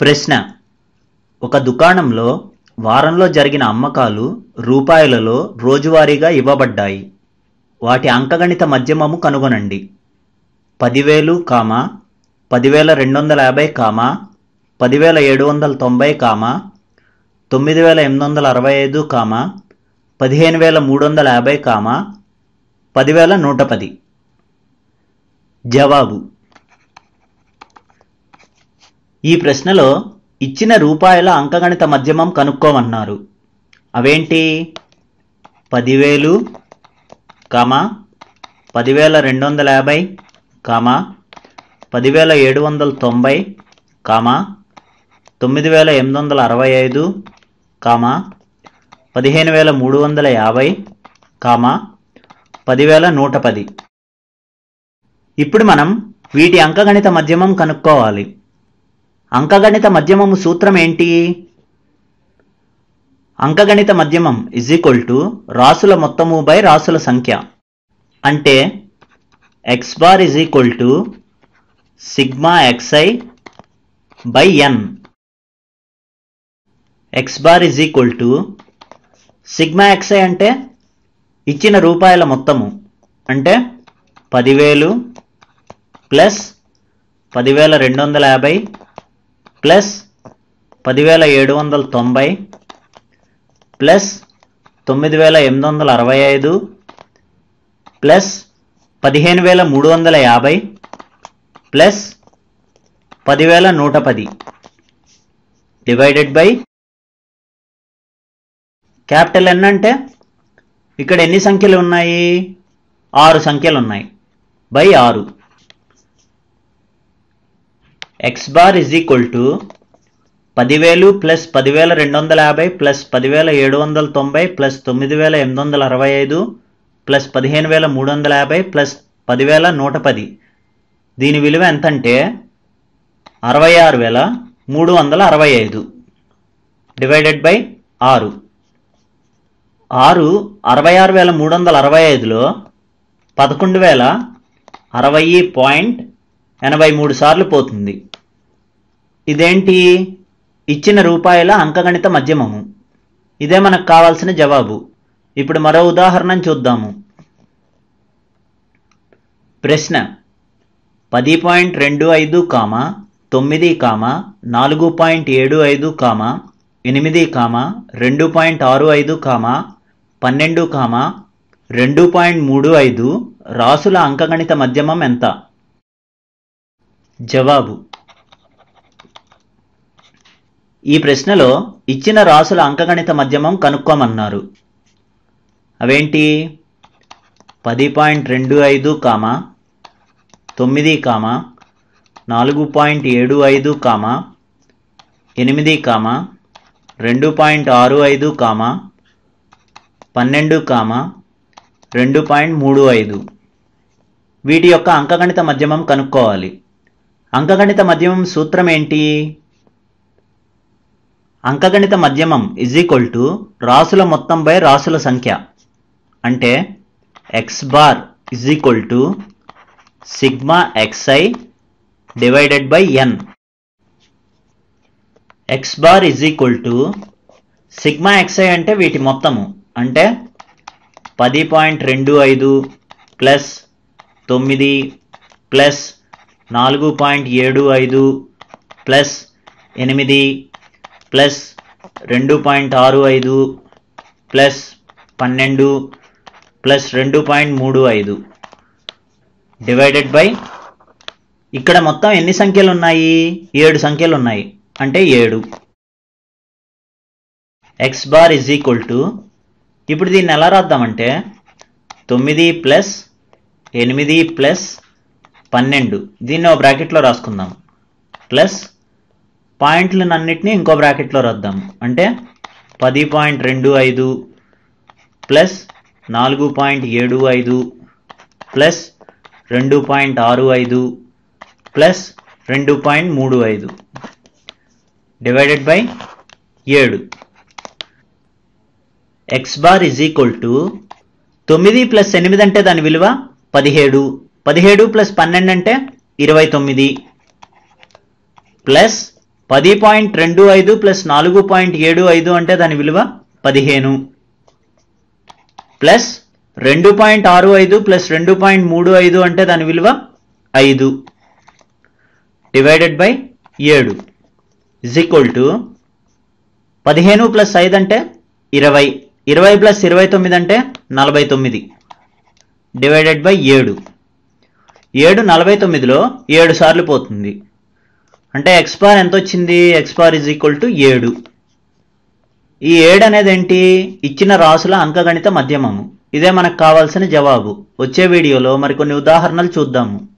ప్రశ్న. ఒక దుకాణంలో వారంలో జరిగిన అమ్మకాలు రూపాయలలో రోజువారీగా ఇవ్వబడ్డాయి. వాటి అంకగణిత మధ్యమము కనుగొనండి. పదివేలు కామా పదివేల రెండు వందల యాభై కామా పదివేల ఏడు వందల తొంభై కామా తొమ్మిది వేల ఎనిమిది వందల అరవై ఐదు కామా పదిహేను వేల మూడు వందల యాభై కామా పదివేల నూట పది. జవాబు. ఈ ప్రశ్నలో ఇచ్చిన రూపాయల అంకగణిత మధ్యమం కనుక్కోమన్నారు. అవేంటి? పదివేలు కామా పదివేల రెండు వందల యాభై కామా పదివేల ఏడు వందల తొంభై కామ తొమ్మిది వేల ఎనిమిది వందల అరవై ఐదు కామా పదిహేను వేల మూడు వందల యాభై కామా పదివేల నూట పది. ఇప్పుడు మనం వీటి అంకగణిత మధ్యమం కనుక్కోవాలి. అంకగణిత మధ్యమము సూత్రం ఏంటి? అంకగణిత మధ్యమం ఇజ్ ఈక్వల్ టు రాసుల మొత్తము బై రాసుల సంఖ్య. అంటే x bar is equal to sigma x i by n x bar is equal to sigma x i అంటే ఇచ్చిన రూపాయల మొత్తము. అంటే పదివేలు ప్లస్ పదివేల రెండు వందల యాభై ప్లస్ పదివేల ఏడు వందల తొంభై ప్లస్ తొమ్మిది వేల ఎనిమిది వందల అరవై ఐదు ప్లస్ పదిహేను వేల మూడు వందల యాభై ప్లస్ పదివేల నూట పది. డివైడెడ్ బై క్యాపిటల్ ఎన్ అంటే ఇక్కడ ఎన్ని సంఖ్యలు ఉన్నాయి? ఆరు సంఖ్యలు ఉన్నాయి. బై ఆరు. X bar is equal to పదివేలు ప్లస్ పదివేల రెండు వందల యాభై ప్లస్ పదివేల ఏడు వందల తొంభై ప్లస్ తొమ్మిది వేల ఎనిమిది వందల అరవై ఐదు ప్లస్ పదిహేను వేల మూడు వందల యాభై ప్లస్ పదివేల నూట పది దీని విలువ ఎంతంటే అరవై ఆరు వేల మూడు వందల అరవై ఐదు డివైడెడ్ బై ఆరు. ఆరు అరవై ఆరు వేల మూడు వందల అరవై ఐదులో పదకొండు వేల అరవై పాయింట్ ఎనభై మూడు సార్లు పోతుంది. ఇదేంటి? ఇచ్చిన రూపాయల అంకగణిత మధ్యమము. ఇదే మనకు కావాల్సిన జవాబు. ఇప్పుడు మరో ఉదాహరణ చూద్దాము. ప్రశ్న. పది పాయింట్ రెండు ఐదు కామ తొమ్మిది కామ నాలుగు పాయింట్ ఏడు ఐదు కామ ఎనిమిది కామ రెండు పాయింట్ ఆరు ఐదు కామ పన్నెండు కామ రెండు పాయింట్ మూడు ఐదు రాసుల అంకగణిత మధ్యమం ఎంత? జవాబు. ఈ ప్రశ్నలో ఇచ్చిన రాసుల అంకగణిత మధ్యమం కనుక్కోమన్నారు. అవేంటి? పది పాయింట్ రెండు ఐదు కామ తొమ్మిది కామ నాలుగు పాయింట్ ఏడు ఐదు కామ ఎనిమిది కామ రెండు పాయింట్ ఆరు ఐదు కామ పన్నెండు కామ రెండు పాయింట్ మూడు ఐదు. వీటి యొక్క అంకగణిత మధ్యమం కనుక్కోవాలి. అంకగణిత మధ్యమం సూత్రం ఏంటి? అంకగణిత మధ్యమం ఇజ్ ఈక్వల్ టు రాసుల మొత్తం బై రాసుల సంఖ్య. అంటే x bar is equal to sigma x i divided by n x bar is equal to sigma x i అంటే వీటి మొత్తము. అంటే పది పాయింట్ రెండు ఐదు ప్లస్ తొమ్మిది ప్లస్ నాలుగు పాయింట్ ఏడు ఐదు ప్లస్ ఎనిమిది ప్లస్ రెండు పాయింట్ ఆరు ఐదు ప్లస్ పన్నెండు ప్లస్ రెండు పాయింట్ మూడు ఐదు. డివైడెడ్ బై ఇక్కడ మొత్తం ఎన్ని సంఖ్యలు ఉన్నాయి ఏడు సంఖ్యలు ఉన్నాయి అంటే ఏడు. X bar is equal to ఇప్పుడు దీన్ని ఎలా రాద్దామంటే తొమ్మిది ప్లస్ ఎనిమిది ప్లస్ పన్నెండు. దీన్ని ఒక బ్రాకెట్లో రాసుకుందాం. ప్లస్ పాయింట్లనన్నిటిని ఇంకో బ్రాకెట్లో రద్దాం. అంటే పది పాయింట్ రెండు ఐదు ప్లస్ నాలుగు పాయింట్ ఏడు ఐదు ప్లస్ రెండు పాయింట్ ఆరు ఐదు ప్లస్ రెండు పాయింట్ మూడు ఐదు డివైడెడ్ బై ఏడు. X bar is equal to తొమ్మిది ప్లస్ ఎనిమిది అంటే దాని విలువ పదిహేడు. పదిహేడు ప్లస్ పన్నెండు అంటే ఇరవై తొమ్మిది. ప్లస్ పది పాయింట్ రెండు ఐదు ప్లస్ నాలుగు పాయింట్ ఏడు ఐదు అంటే దాని విలువ పదిహేను. ప్లస్ రెండు పాయింట్ ఆరు ఐదు ప్లస్ రెండు పాయింట్ మూడు ఐదు అంటే దాని విలువ ఐదు. డివైడెడ్ బై ఏడు. ఇజ్ ఈక్వల్ టు పదిహేను ప్లస్ ఐదు అంటే ఇరవై. ఇరవై ప్లస్ ఇరవై తొమ్మిది అంటే నలభై తొమ్మిది. డివైడెడ్ బై ఏడు. ఏడు నలభై తొమ్మిదిలో ఏడు సార్లు పోతుంది. అంటే ఎక్స్పార్ ఎంత వచ్చింది ఎక్స్పార్ ఇజ్ ఈక్వల్ టు ఏడు. ఈ ఏడు అనేది ఏంటి ఇచ్చిన రాసుల అంకగణిత మధ్యమము. ఇదే మనకు కావాల్సిన జవాబు. వచ్చే వీడియోలో మరికొన్ని ఉదాహరణలు చూద్దాము.